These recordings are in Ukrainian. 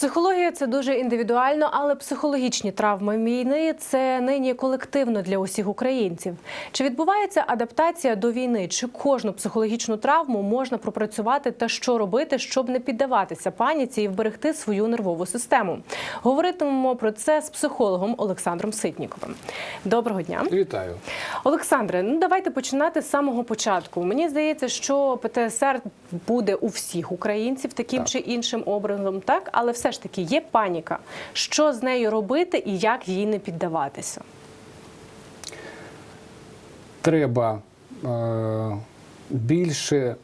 Психологія це дуже індивідуально, але психологічні травми війни це нині колективно для усіх українців. Чи відбувається адаптація до війни? Чи кожну психологічну травму можна пропрацювати та що робити, щоб не піддаватися паніці і вберегти свою нервову систему? Говоритимемо про це з психологом Олександром Ситніковим. Доброго дня. Вітаю. Олександре, ну давайте починати з самого початку. Мені здається, що ПТСР буде у всіх українців таким Так. чи іншим образом, так але все ж таки є паніка. Що з нею робити і як їй не піддаватися? Треба е, більше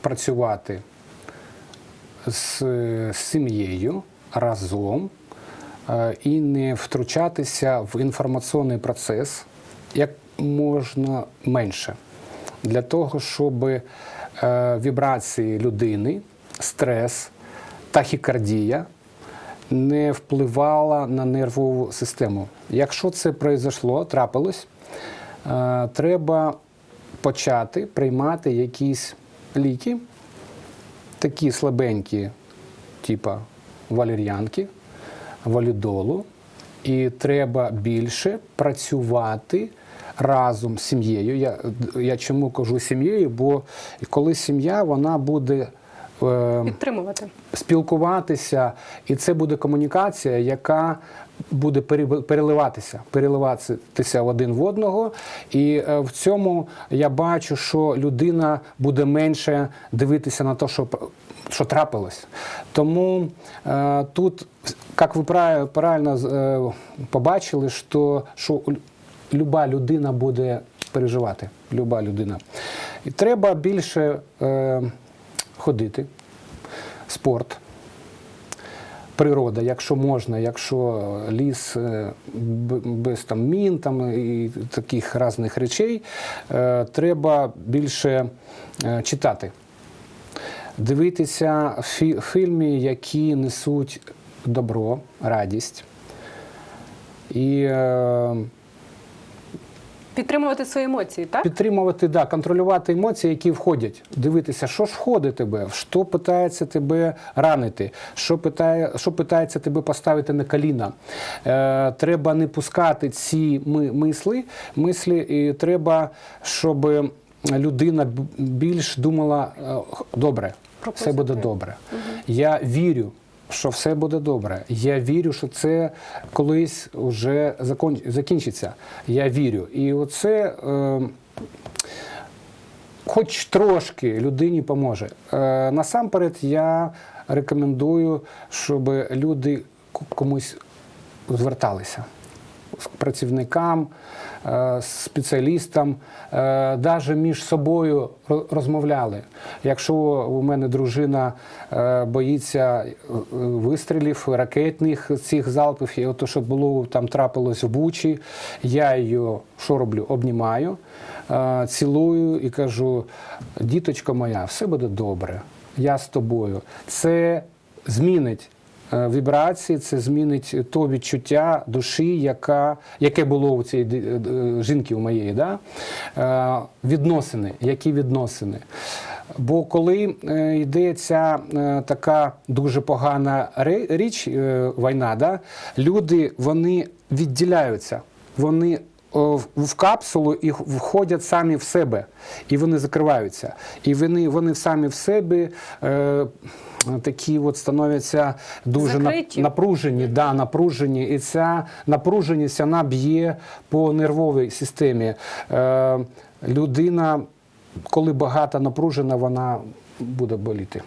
працювати з, з сім'єю разом е, і не втручатися в інформаційний процес як можна менше. Для того, щоб е, вібрації людини, стрес, тахікардія не впливала на нервову систему. Якщо це произошло, трапилось, е, треба почати приймати якісь ліки, такі слабенькі, типа валер'янки, валідолу, і треба більше працювати разом з сім'єю. Я, я чому кажу сім'єю? Бо коли сім'я, вона буде. Е, Підтримувати. спілкуватися, і це буде комунікація, яка буде пере- переливатися, переливатися один в одного. І е, в цьому я бачу, що людина буде менше дивитися на те, що, що трапилось. Тому е, тут, як ви прав- правильно е, побачили, що, що люба людина буде переживати. Люба людина. І треба більше е, ходити. Спорт, природа, якщо можна, якщо ліс е, без там мін там і таких різних речей, е, треба більше е, читати, дивитися фі- фільми, які несуть добро, радість. І е, Підтримувати свої емоції, так? Підтримувати, да, контролювати емоції, які входять, дивитися, що ж входить тебе, що питається тебе ранити, що питає, що питається тебе поставити на коліна. Е, треба не пускати ці ми, мисли, мислі, і треба, щоб людина більш думала е, добре, все буде добре. Я вірю. Що все буде добре. Я вірю, що це колись вже закон- закінчиться. Я вірю. І оце е, хоч трошки людині поможе. Е, насамперед, я рекомендую, щоб люди комусь зверталися працівникам, е, спеціалістам, навіть між собою розмовляли. Якщо у мене дружина е, боїться е, вистрілів, ракетних цих залпів, і от, що було там трапилось в Бучі, я її що роблю? Обнімаю, е, цілую і кажу: діточка моя, все буде добре, я з тобою. Це змінить е, вібрації, це змінить то відчуття душі, яка, яке було у цієї е, жінки у моєї. Да? Е, Відносини, які відносини. Бо коли е, йде ця е, така дуже погана річ, е, війна, да? люди вони відділяються. Вони в- в капсулу і входять самі в себе, і вони закриваються. І вони, вони самі в себе е, такі от становляться дуже Закриті. напружені, да, напружені. І ця напруженість вона б'є по нервовій системі. Е, людина, коли багато напружена, вона буде боліти.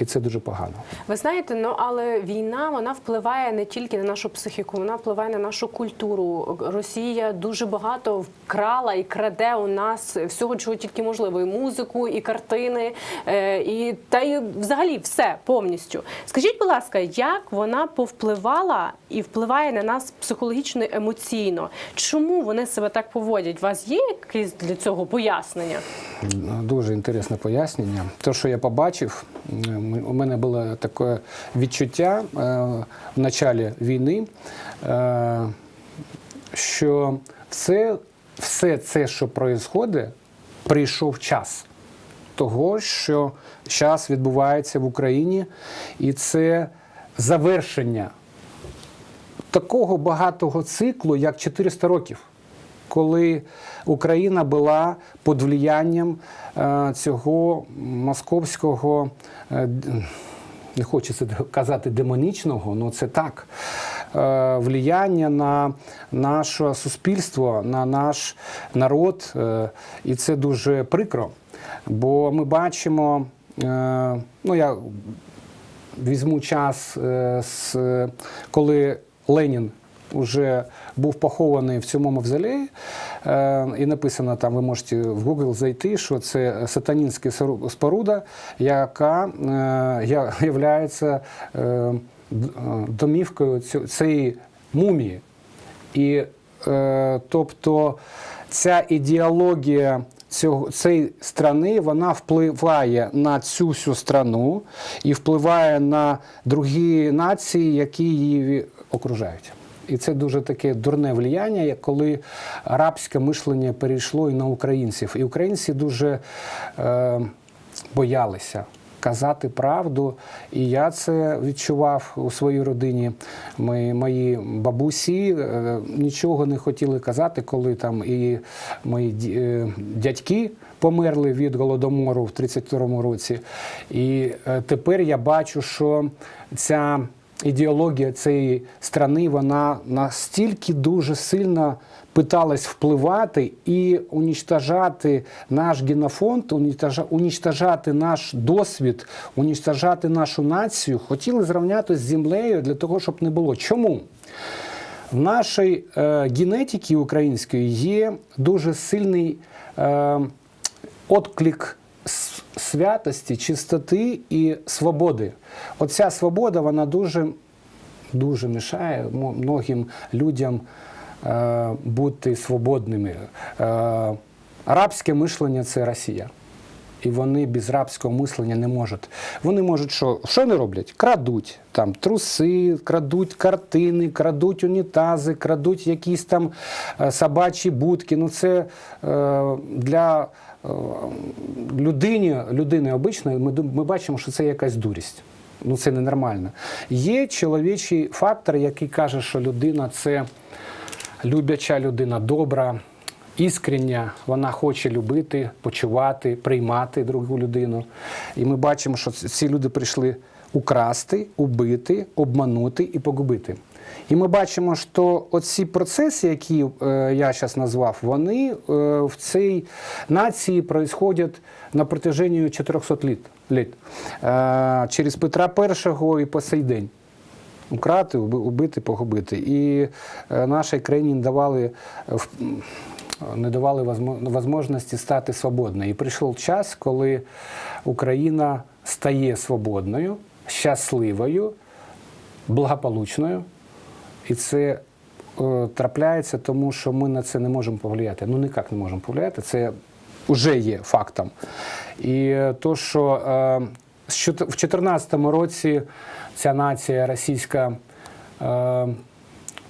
І це дуже погано. Ви знаєте, ну але війна вона впливає не тільки на нашу психіку, вона впливає на нашу культуру. Росія дуже багато вкрала і краде у нас всього, чого тільки можливо, і музику, і картини, е, і та й взагалі все повністю. Скажіть, будь ласка, як вона повпливала і впливає на нас психологічно емоційно? Чому вони себе так поводять? У вас є якесь для цього пояснення? Дуже інтересне пояснення. Те, що я побачив, у мене було таке відчуття е, в началі війни, е, що все, все це, що відбувається, прийшов час. того, що зараз відбувається в Україні, і це завершення такого багатого циклу, як 400 років, коли Україна була під влиянням е, цього московського, е, не хочеться казати демонічного, але це так. е, Влияння на наше суспільство, на наш народ, і це дуже прикро. Бо ми бачимо, ну я візьму час, коли Ленін вже був похований в цьому мавзолеї, е, і написано там, ви можете в Google зайти, що це сатанінська споруда, яка е, являється е, домівкою цю- цієї мумії. І тобто ця ідеологія цього, цієї страни вона впливає на цю всю страну і впливає на другі нації, які її окружають. І це дуже таке дурне влияння, як коли арабське мишлення перейшло і на українців. І українці дуже е, боялися казати правду. І я це відчував у своїй родині. Ми, мої бабусі е, нічого не хотіли казати, коли там і мої е, дядьки померли від голодомору в 32-му році. І е, тепер я бачу, що ця ідеологія цієї страни вона настільки дуже сильно питалась впливати і унічтажати наш генофонд, унічтажати наш досвід, унічтажати нашу націю, хотіли зрівняти з землею для того, щоб не було. Чому? В нашій е, генетиці української є дуже сильний е, отклик святості, чистоти і свободи. Оця свобода, вона дуже, дуже мішає многим людям е, бути свободними. Е, арабське мишлення це Росія. І вони без рабського мислення не можуть. Вони можуть що? Що вони роблять? Крадуть там труси, крадуть картини, крадуть унітази, крадуть якісь там е, собачі будки. Ну це е, для е, людині, людини обичної, ми, ми бачимо, що це якась дурість. Ну це ненормально. Є чоловічий фактор, який каже, що людина це любляча людина, добра, іскрення, вона хоче любити, почувати, приймати другу людину. І ми бачимо, що ці люди прийшли украсти, убити, обманути і погубити. І ми бачимо, що оці процеси, які е, я зараз назвав, вони е, в цій нації происходять на протяжении 400 літ, літ. Е, через Петра І і по сей день украти, убити, погубити. І е, нашій країні давали, в- не давали можливості стати свободною. І прийшов час, коли Україна стає свободною, щасливою, благополучною. І це е, трапляється, тому що ми на це не можемо повлияти. Ну, ніяк не можемо повлияти. Це вже є фактом. І е, то, що е, в 2014 році ця нація російська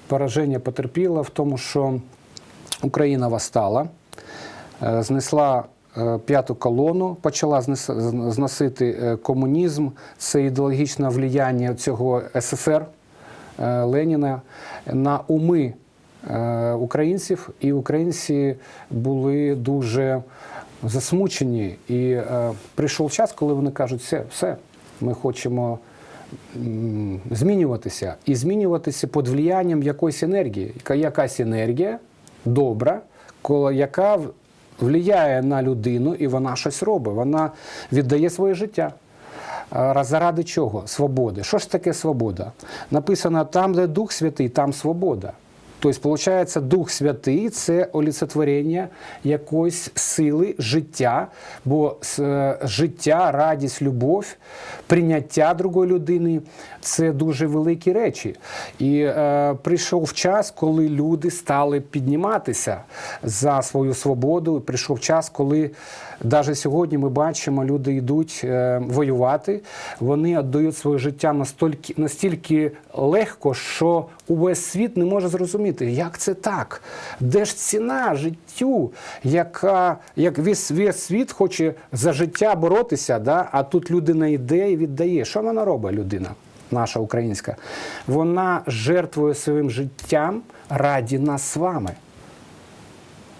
пораження потерпіла в тому, що Україна восстала, е, знесла е, п'яту колону, почала зносити е, комунізм, це ідеологічне влияння цього СССР Леніна на уми українців, і українці були дуже засмучені. І прийшов час, коли вони кажуть, все, все, ми хочемо змінюватися і змінюватися під влиянням якоїсь енергії. Якась енергія добра, яка впливає на людину, і вона щось робить. Вона віддає своє життя. Заради чого? Свободи. Що ж таке свобода? Написано, там, де Дух Святий, там свобода. Тобто, виходить, Дух Святий це олицетворення якоїсь сили життя, бо е, життя, радість, любов, прийняття другої людини це дуже великі речі. І е, прийшов час, коли люди стали підніматися за свою свободу. Прийшов час, коли навіть сьогодні ми бачимо, люди йдуть е, воювати, вони віддають своє життя настільки, настільки легко, що увесь світ не може зрозуміти. як це так? Де ж ціна життю, яка як весь, весь світ хоче за життя боротися, да? а тут людина йде і віддає. Що вона робить, людина? Наша українська, вона жертвує своїм життям раді нас з вами.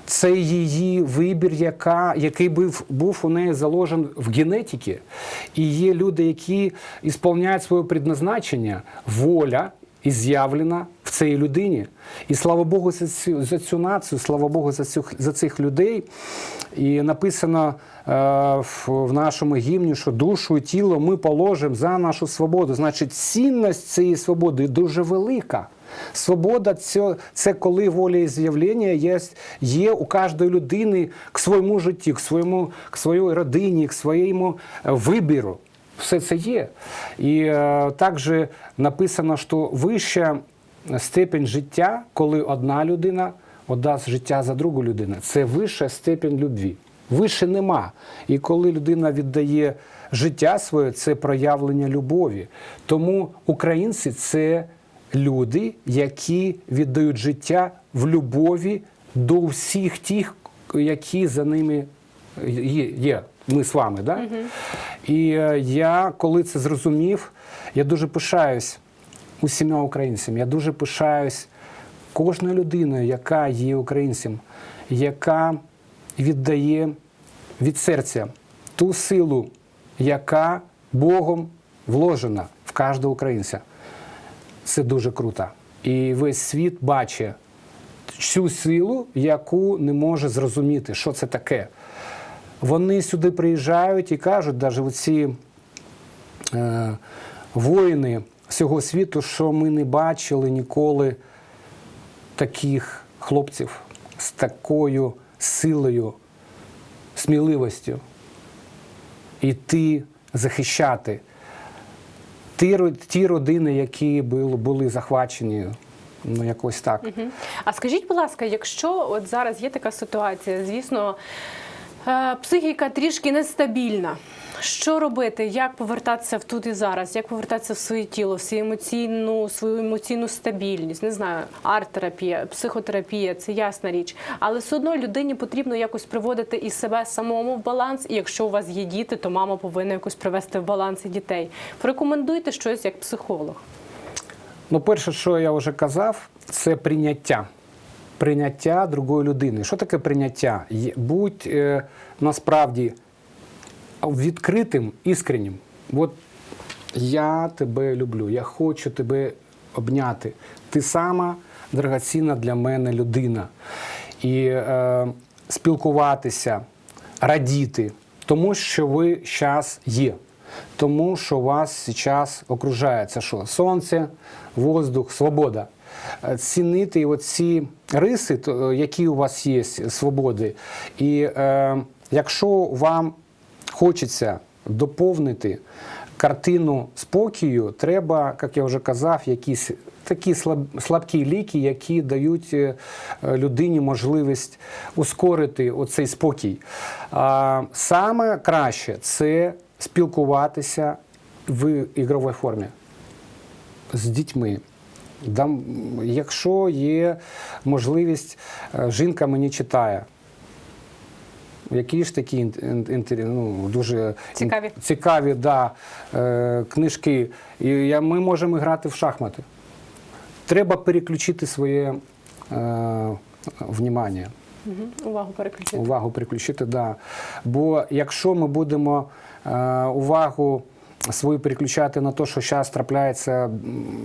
Це її вибір, яка, який був, був у неї заложен в генетиці. І є люди, які ісполняють своє предназначення, воля і з'явлена в цій людині. І слава Богу за цю, за цю націю, слава Богу за, цю, за цих людей. І написано е, в, в нашому гімні, що душу і тіло ми положимо за нашу свободу. Значить, цінність цієї свободи дуже велика. Свобода це, це коли воля і з'явлення є, є у кожної людини к своєму житті, к своєму к своїй родині, к своєму е, вибіру. Все це є. І е, також написано, що вища степень життя, коли одна людина віддасть життя за другу людину, це вища степень любві. Вище нема. І коли людина віддає життя своє, це проявлення любові. Тому українці це люди, які віддають життя в любові до всіх тих, які за ними є. Ми з вами, да? І е, я, коли це зрозумів, я дуже пишаюсь усіма українцями. Я дуже пишаюсь кожною людиною, яка є українцем, яка віддає від серця ту силу, яка Богом вложена в кожного українця. Це дуже круто. І весь світ бачить цю силу, яку не може зрозуміти, що це таке. Вони сюди приїжджають і кажуть, навіть оці е, воїни всього світу, що ми не бачили ніколи таких хлопців з такою силою, сміливостю іти захищати ті, ті родини, які були, були захвачені, ну якось так. Мгм. А скажіть, будь ласка, якщо от зараз є така ситуація, звісно, психіка трішки нестабільна. Що робити? Як повертатися в тут і зараз? Як повертатися в своє тіло, в свою емоційну, свою емоційну стабільність? Не знаю, арт-терапія, психотерапія це ясна річ. Але все одно людині потрібно якось приводити і себе самому в баланс. І якщо у вас є діти, то мама повинна якось привести в баланс і дітей. Порекомендуйте щось як психолог. Ну, перше, що я вже казав, це прийняття. Прийняття другої людини. Що таке прийняття? Будь е, насправді відкритим, іскреннім. От я тебе люблю, я хочу тебе обняти. Ти сама дорогоцінна для мене людина. І е, спілкуватися, радіти, тому що ви зараз є. Тому що вас зараз окружає це що? Сонце, воздух, свобода. Е, Цінити оці риси, е, які у вас є, свободи. І е, якщо вам хочеться доповнити картину спокою, треба, як я вже казав, якісь такі слаб- слабкі ліки, які дають е, людині можливість ускорити оцей спокій. А саме краще це спілкуватися в ігровій формі з дітьми. Дам, якщо є можливість, е, жінка мені читає. Які ж такі ну, дуже Цікаві. цікаві да, е, книжки. І ми можемо грати в шахмати. Треба переключити своє е, внімання. Увагу переключити. увагу переключити, да. Бо якщо ми будемо е, увагу свою переключати на те, що зараз трапляється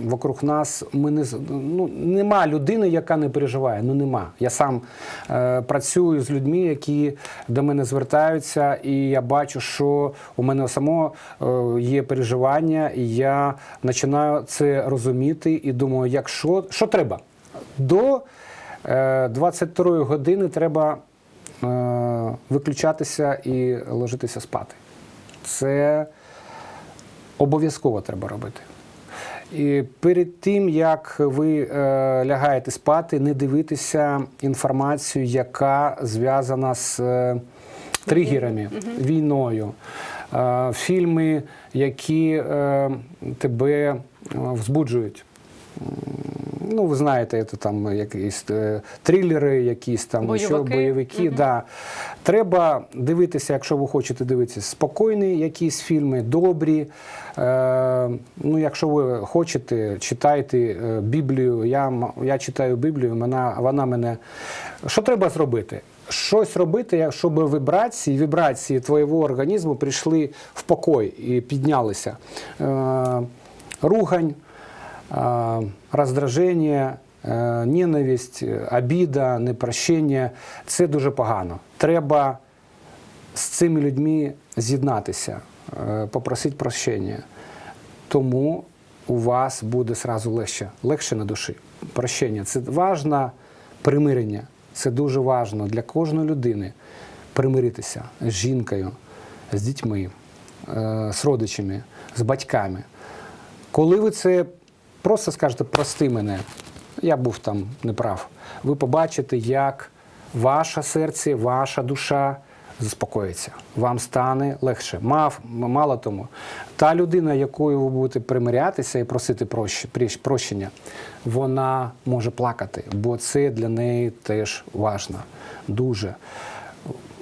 вокруг нас, ми не ну, нема людини, яка не переживає. Ну нема. Я сам е, працюю з людьми, які до мене звертаються, і я бачу, що у мене самого е, є переживання, і я починаю це розуміти і думаю, якщо що треба до е, 22 години треба е, виключатися і ложитися спати. Це обов'язково треба робити. І перед тим, як ви е, лягаєте спати, не дивитися інформацію, яка зв'язана з е, тригерами, війною. Е, фільми, які е, тебе е, взбуджують. Ну ви знаєте, це там якісь е, трилери, якісь там Бойовики. що, бойовики. Да. Треба дивитися, якщо ви хочете дивитися, спокійні якісь фільми, добрі. Е, ну, якщо ви хочете, читайте е, Біблію. Я, я читаю Біблію, вона, вона мене. Що треба зробити? Щось робити, щоб вібрації, вібрації твоєго організму прийшли в покой і піднялися. Е, ругань, а, раздраження, е, ненависть, обіда, непрощення це дуже погано. Треба з цими людьми з'єднатися, е, попросити прощення. Тому у вас буде сразу легше, легше на душі. Прощення. Це важно примирення. Це дуже важливо для кожної людини примиритися з жінкою, з дітьми, е, з родичами, з батьками. Коли ви це просто скажете прости мене, я був там неправ, ви побачите, як ваше серце, ваша душа заспокоїться. Вам стане легше. Мав, мало тому, та людина, якою ви будете примирятися і просити прощ- прощ- прощення, вона може плакати, бо це для неї теж важливо. Дуже.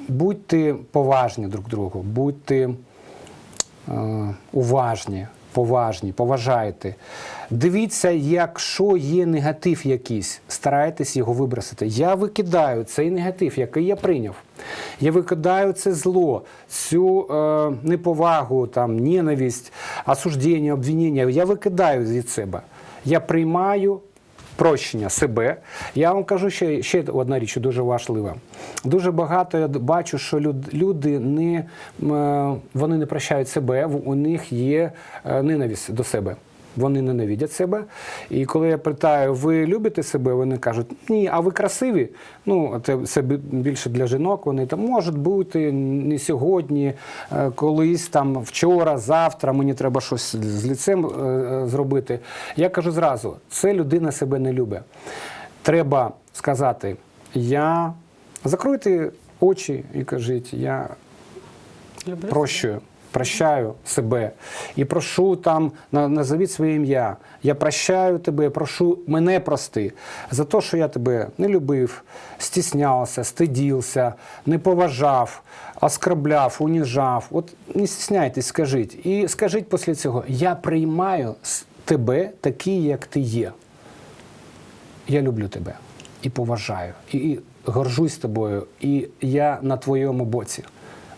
Будьте поважні друг другу, будьте е, уважні, поважні, поважайте. Дивіться, якщо є негатив якийсь, старайтесь його вибросити. Я викидаю цей негатив, який я прийняв. Я викидаю це зло, цю е, неповагу, там, ненависть, осуждення, обвинення. Я викидаю від себе. Я приймаю прощення себе. Я вам кажу ще, ще одна річ, дуже важлива. Дуже багато я бачу, що люди не, е, вони не прощають себе, у них є е, ненависть до себе. Вони ненавидять себе. І коли я питаю, ви любите себе, вони кажуть, ні, а ви красиві. Ну, це, це більше для жінок. Вони там можуть бути не сьогодні, е, колись там вчора, завтра мені треба щось з ліцем е, е, зробити. Я кажу зразу, це людина себе не любить. Треба сказати, я закройте очі і кажіть, я прощую, прощаю себе і прошу там, назовіть своє ім'я. Я прощаю тебе, прошу мене прости за те, що я тебе не любив, стіснявся, стидівся, не поважав, оскорбляв, уніжав. От не стісняйтесь, скажіть. І скажіть після цього: я приймаю тебе такий, як ти є. Я люблю тебе і поважаю, і, горжусь тобою, і я на твоєму боці.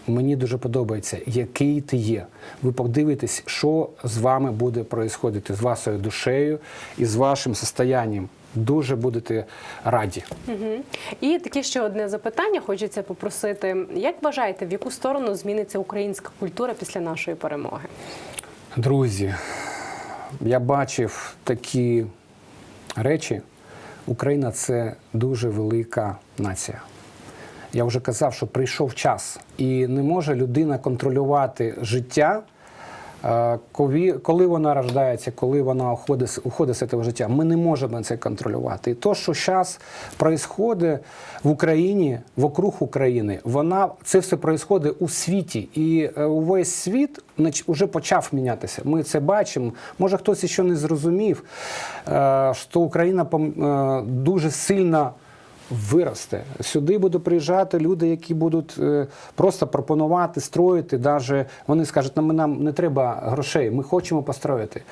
Мені дуже подобається, який ти є. Ви подивитесь, що з вами буде происходити, з вашою душею і з вашим состоянням. Дуже будете раді. Мгм. І таке ще одне запитання хочеться попросити. Як вважаєте, в яку сторону зміниться українська культура після нашої перемоги? Друзі, я бачив такі речі. Україна це дуже велика нація. Я вже казав, що прийшов час, і не може людина контролювати життя, е, коли, вона рождається, коли вона уходить, з- цього життя. Ми не можемо це контролювати. І то, що зараз відбувається в Україні, вокруг України, вона це все відбувається у світі. І е, увесь світ уже почав мінятися. Ми це бачимо. Може, хтось ще не зрозумів, е, що Україна дуже сильно виросте. Сюди будуть приїжджати люди, які будуть е, просто пропонувати, строїти. Даже вони скажуть, нам нам не треба грошей, ми хочемо построїти.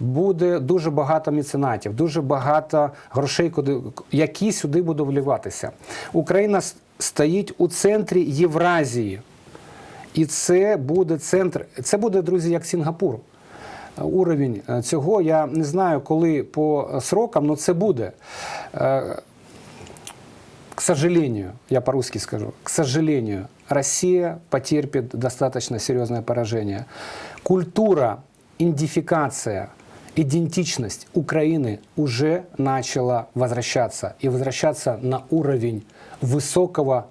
Буде дуже багато меценатів, дуже багато грошей, куди які сюди будуть вливатися. Україна стоїть у центрі Євразії. І це буде центр, це буде, друзі, як Сінгапур. Уровень е, цього я не знаю, коли по срокам, але це буде. Е, К сожалению, я по-русски скажу, к сожалению, Россия потерпит достаточно серьезное поражение. Культура, идентификация, идентичность Украины уже начала возвращаться. И возвращаться на уровень высокого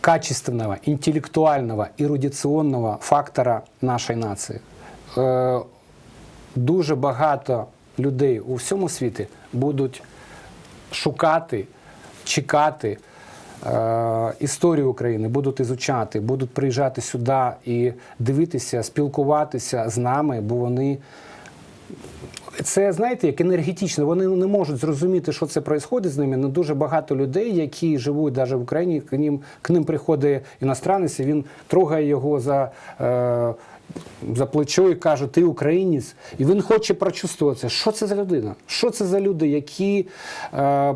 качественного, интеллектуального, эрудиционного фактора нашої нації. Е, дуже багато людей у всьому світі будуть шукати, чекати е, історію України, будуть ізучати, будуть приїжджати сюди і дивитися, спілкуватися з нами, бо вони це знаєте, як енергетично. Вони не можуть зрозуміти, що це відбувається з ними. Ну дуже багато людей, які живуть навіть в Україні, к ним, к ним приходить іностранець, і він трогає його за. Е, за плечо і каже, ти українець, і він хоче прочувствуватися, що це за людина, що це за люди, які е,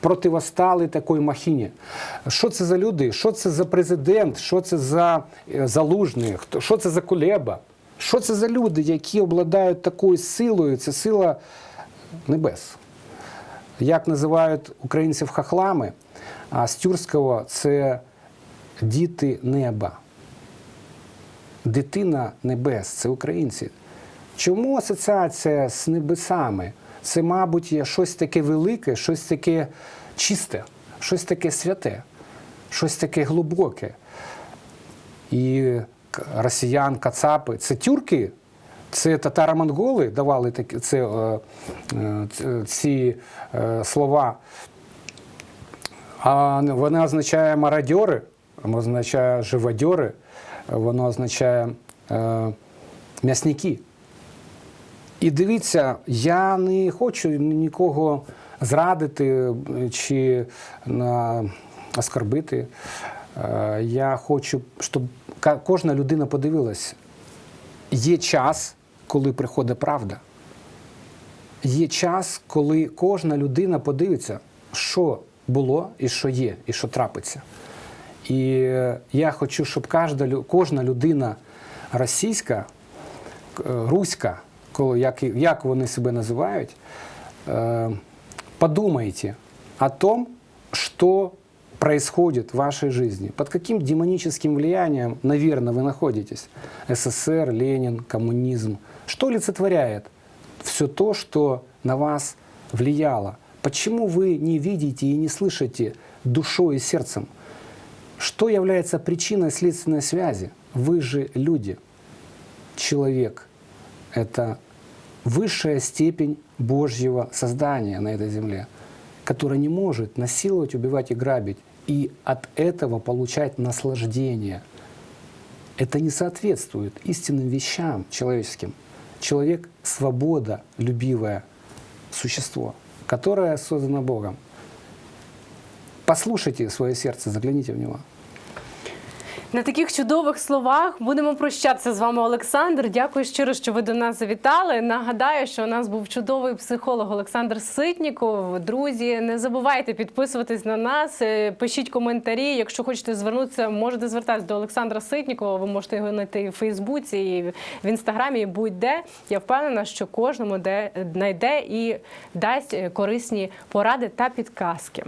противостали такої махіні. Що це за люди, що це за президент, що це за е, залужний, що це за Кулеба, що це за люди, які обладають такою силою, це сила небес. Як називають українців хахлами, а з тюркського це діти неба. Дитина небес, це українці. Чому асоціація з небесами? Це, мабуть, є щось таке велике, щось таке чисте, щось таке святе, щось таке глибоке. І росіян, кацапи це тюрки, це татаро-монголи давали такі, це, е, е, ц- ці е, слова. А вона означає мародьори, воно означає живодьори, воно означає е, м'ясники. І дивіться, я не хочу нікого зрадити е, чи на, оскорбити. Е, Я хочу, щоб кожна людина подивилась. Є час, коли приходить правда. Є час, коли кожна людина подивиться, що було і що є, і що трапиться. І е, я хочу, щоб кожна, лю- кожна людина російська, к- е, руська, коли, як, і- як вони себе називають, э, подумайте о том, что происходит в вашей жизни, под каким демоническим влиянием, наверное, вы находитесь. СССР, Ленин, коммунизм. Что олицетворяет все то, что на вас влияло? Почему вы не видите и не слышите душой и сердцем? Что является причиной следственной связи? Вы же люди. Человек – это высшая степень Божьего создания на этой земле, которая не может насиловать, убивать и грабить, и от этого получать наслаждение. Это не соответствует истинным вещам человеческим. Человек – свободолюбивое существо, которое создано Богом. Послушайте свое сердце, загляните в него. На таких чудових словах будемо прощатися з вами, Олександр. Дякую щиро, що ви до нас завітали. Нагадаю, що у нас був чудовий психолог Олександр Ситніков. Друзі, не забувайте підписуватись на нас, е, пишіть коментарі. Якщо хочете звернутися, можете звертатися до Олександра Ситнікова. Ви можете його знайти в Фейсбуці, і в інстаграмі, і будь-де. Я впевнена, що кожному де знайде і дасть е, корисні поради та підказки.